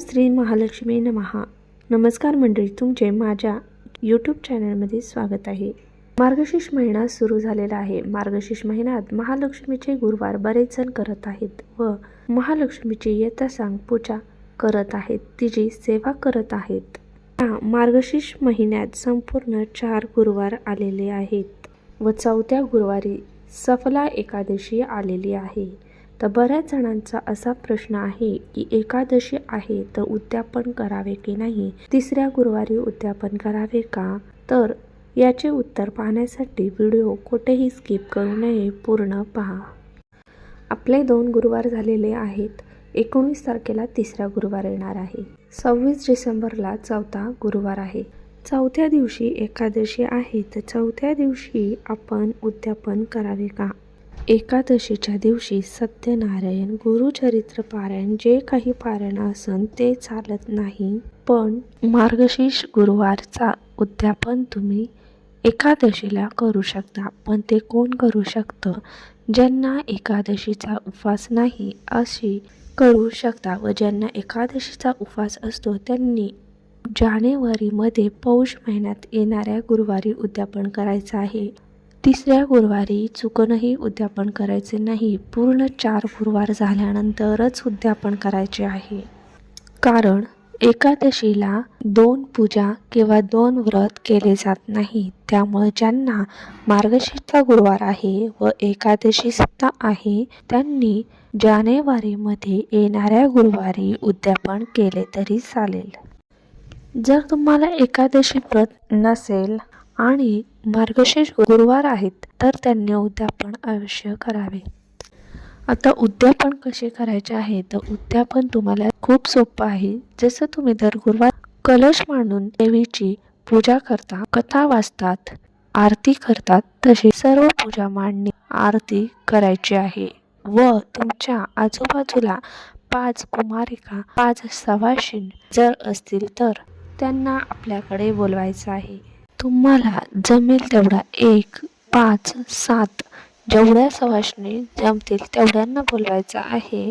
श्री महालक्ष्मी नमहा नमस्कार मंडळी तुमचे माझ्या यूट्यूब चॅनलमध्ये स्वागत आहे. मार्गशीर्ष महिना सुरू झालेला आहे. मार्गशीर्ष महिन्यात महालक्ष्मीचे गुरुवार बरेच जण करत आहेत व महालक्ष्मीची यथासांग पूजा करत आहेत. तिची सेवा करत आहेत. या मार्गशीर्ष महिन्यात संपूर्ण चार गुरुवार आलेले आहेत व चौथ्या गुरुवारी सफला एकादशी आलेली आहे. तर बऱ्याच जणांचा असा प्रश्न आहे की एकादशी आहे तर उद्यापन करावे की नाही? तिसऱ्या गुरुवारी उद्यापन करावे का? तर याचे उत्तर पाहण्यासाठी व्हिडिओ कुठेही स्किप करू नये. पूर्ण पहा. आपले दोन गुरुवार झालेले आहेत. एकोणीस तारखेला तिसरा गुरुवार येणार आहे. सव्वीस डिसेंबरला चौथा गुरुवार आहे. चौथ्या दिवशी एकादशी आहे. तर चौथ्या दिवशी आपण उद्यापन करावे का? एकादशीच्या दिवशी सत्यनारायण गुरुचरित्र पारायण जे काही पारायण असन ते चालत नाही. पण मार्गशीर्ष गुरुवारचा उद्यापन तुम्ही एकादशीला करू शकता. पण ते कोण करू शकतं? ज्यांना एकादशीचा उपवास नाही अशी करू शकता व ज्यांना एकादशीचा उपवास असतो त्यांनी जानेवारीमध्ये पौष महिन्यात येणाऱ्या गुरुवारी उद्यापन करायचं आहे. तिसऱ्या गुरुवारी चुकूनही उद्यापन करायचे नाही. पूर्ण चार गुरुवार झाल्यानंतरच उद्यापन करायचे आहे. कारण एकादशीला दोन पूजा किंवा दोन व्रत केले जात नाही. त्यामुळे ज्यांना मार्गशीर्षचा गुरुवार आहे व एकादशी सुद्धा आहे त्यांनी जानेवारीमध्ये येणाऱ्या गुरुवारी उद्यापन केले तरी चालेल. जर तुम्हाला एकादशी व्रत नसेल आणि मार्गशीर्ष गुरुवार आहेत तर त्यांनी उद्यापन अवश्य करावे. आता उद्यापन कसे करायचे आहे? तर उद्यापन तुम्हाला खूप सोपं आहे. जसं तुम्ही दर गुरुवार कलश मांडून देवीची पूजा करता कथा वाचतात आरती करतात तशी सर्व पूजा मांडणी आरती करायची आहे. व तुमच्या आजूबाजूला पाच कुमारिका पाच सवाशीण जर असतील तर त्यांना आपल्याकडे बोलवायचं आहे. तुम्हाला जमेल तेवढा एक पाच सात जेवढ्या सवाशणी जमतील तेवढ्यांना बोलवायचं आहे.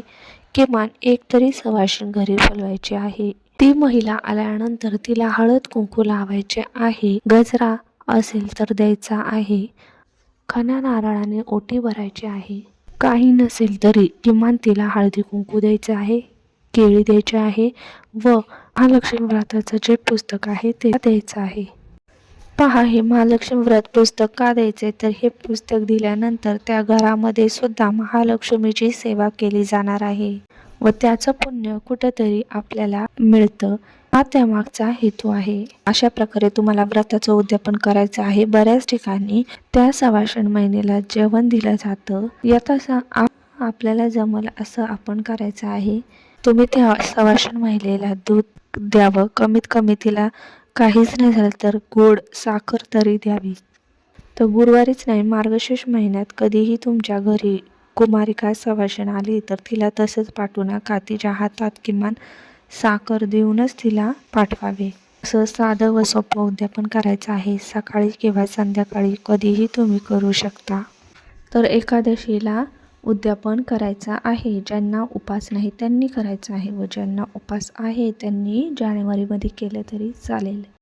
किमान एक तरी सवाशीण घरी बोलवायची आहे. ती महिला आल्यानंतर तिला हळद कुंकू लावायचे आहे. गजरा असेल तर द्यायचा आहे. खण्या नारळाने ओटी भरायची आहे. काही नसेल तरी किमान तिला हळदी कुंकू द्यायचं आहे केळी द्यायची आहे व महालक्ष्मी व्रताचं जे पुस्तक आहे ते द्यायचं आहे. पहा हे महालक्ष्मी व्रत पुस्तक का द्यायचे तर हे पुस्तक दिल्यानंतर त्या घरामध्ये सुद्धा महालक्ष्मीची सेवा केली जाणार आहे व त्याचं पुण्य कुठंतरी आपल्याला मिळतं हा त्यामागचा हेतू आहे. अशा प्रकारे तुम्हाला व्रताचं उद्यापन करायचं आहे. बऱ्याच ठिकाणी त्या सवाषण महिनेला जेवण दिलं जातं. याचा आप आपल्याला जमल असं आपण करायचं आहे. तुम्ही त्या सवाषण महिलेला दूध द्यावं. कमीत कमी तिला काहीच नाही झालं तर गोड साखर तरी द्यावी. तर गुरुवारीच नाही मार्गशीर्ष महिन्यात कधीही तुमच्या घरी कुमारिका सवाशन आली तर तिला तसंच पाठवू नका. तिच्या हातात किमान साखर देऊनच तिला पाठवावे. असं साधं व सोपं उद्यापन करायचं आहे. सकाळी किंवा संध्याकाळी कधीही तुम्ही करू शकता. तर एकादशीला उद्यापन करायचा आहे. ज्यांना उपास नाही त्यांनी करायचं आहे व ज्यांना उपास आहे त्यांनी जानेवारीमध्ये केलं तरी चालेल.